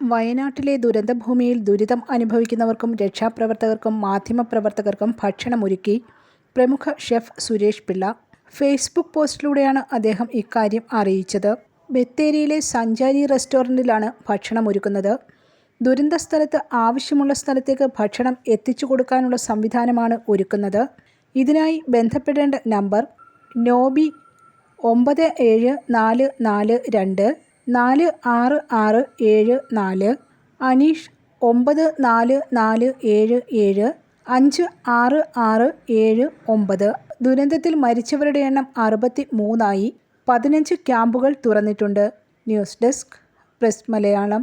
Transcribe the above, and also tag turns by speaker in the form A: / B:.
A: വയനാട്ടിലെ ദുരന്തഭൂമിയിൽ ദുരിതം അനുഭവിക്കുന്നവർക്കും രക്ഷാപ്രവർത്തകർക്കും മാധ്യമപ്രവർത്തകർക്കും ഭക്ഷണമൊരുക്കി പ്രമുഖ ഷെഫ് സുരേഷ് പിള്ള. ഫേസ്ബുക്ക് പോസ്റ്റിലൂടെയാണ് അദ്ദേഹം ഇക്കാര്യം അറിയിച്ചത്. ബത്തേരിയിലെ സഞ്ചാരി റെസ്റ്റോറന്റിലാണ് ഭക്ഷണമൊരുക്കുന്നത്. ദുരന്ത സ്ഥലത്ത് ആവശ്യമുള്ള സ്ഥലത്തേക്ക് ഭക്ഷണം എത്തിച്ചു കൊടുക്കാനുള്ള സംവിധാനമാണ് ഒരുക്കുന്നത്. ഇതിനായി ബന്ധപ്പെടേണ്ട നമ്പർ നോബി ഒമ്പത് ഏഴ് നാല് നാല് രണ്ട് നാല് ആറ് ആറ് ഏഴ് നാല് അനീഷ് ഒമ്പത് നാല് നാല് ഏഴ് ഏഴ് അഞ്ച് ആറ് ആറ് ഏഴ് ഒമ്പത് ദുരന്തത്തിൽ മരിച്ചവരുടെ എണ്ണം അറുപത്തി മൂന്നായി പതിനഞ്ച് ക്യാമ്പുകൾ തുറന്നിട്ടുണ്ട്.
B: News desk press Malayalam.